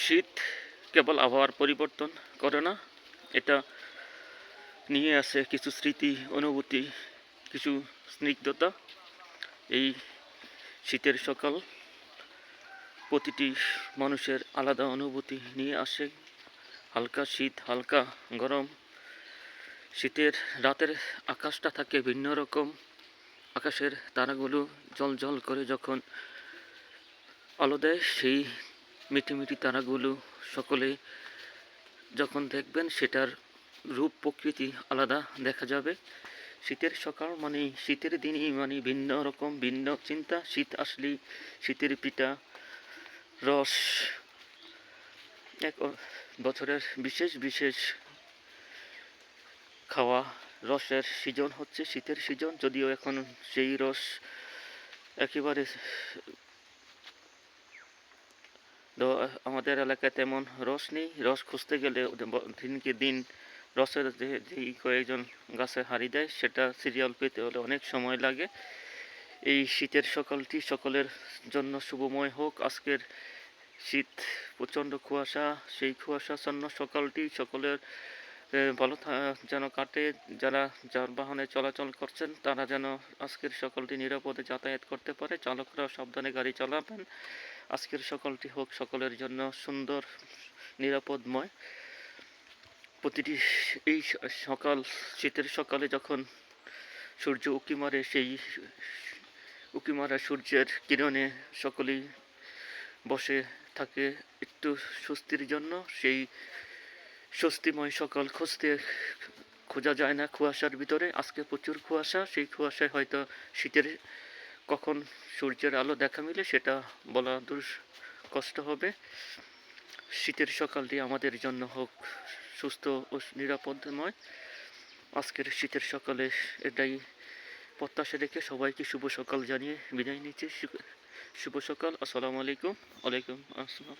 শীত কেবল আবহাওয়ার পরিবর্তন করে না, এটা নিয়ে আসে কিছু স্মৃতি, অনুভূতি, কিছু স্নিগ্ধতা। এই শীতের সকাল প্রতিটি মানুষের আলাদা অনুভূতি নিয়ে আসে। হালকা শীত, হালকা গরম। শীতের রাতের আকাশটা থাকে ভিন্ন রকম। আকাশের তারাগুলো জল জল করে যখন আলো দেয়, সেই মিটি মিটি তারাগুলো সকলে যখন দেখবেন সেটার রূপ প্রকৃতি আলাদা দেখা যাবে। শীতের সকাল মানে শীতের দিনই মানে ভিন্ন রকম, ভিন্ন চিন্তা। শীত আসলেই শীতের পিঠা, রস। এক বছরের বিশেষ বিশেষ খাওয়া, রসের সিজন হচ্ছে শীতের সিজন। যদিও এখন সেই রস একেবারে তো, আমাদের এলাকায় তেমন রস নেই। রস খুঁজতে গেলে দিনকে দিন রসের যে যেই কয়েকজন গাছে হারি দেয়, সেটা সিরিয়াল পেতে হলে অনেক সময় লাগে। এই শীতের সকালটি সকলের জন্য শুভময় হোক। আজকের শীত প্রচণ্ড কুয়াশা, সেই কুয়াশাচ্ছন্ন সকালটি সকলের ভালো যেন কাটে। যারা যানবাহনে চলাচল করছেন, তারা যেন আজকের সকালটি নিরাপদে যাতায়াত করতে পারে। চালকরা সাবধানে গাড়ি চালাবেন। আজকের সকালটি হোক সকলের জন্য সুন্দর, নিরাপদময়। প্রতিটি এই সকাল, শীতের সকালে যখন সূর্য উকি মারে, সেই উকি মারা সূর্যের কিরণে সকলেই বসে থাকে। একটু স্বস্তির জন্য সেই স্বস্তিময় সকাল খুঁজতে খোঁজা যায় না কুয়াশার ভিতরে। আজকে প্রচুর কুয়াশা, সেই কুয়াশায় হয়তো শীতের কখন সূর্যের আলো দেখা মিলে সেটা বলা দূর কষ্ট হবে। শীতের সকালটি আমাদের জন্য হোক সুস্থ ও নিরাপদময় আজকের শীতের সকালে এটাই প্রত্যাশা রেখে সবাইকে শুভ সকাল জানিয়ে বিদায় নিচ্ছি। শুভ সকাল, আসসালামু আলাইকুম। ওয়ালাইকুম আসসালাম।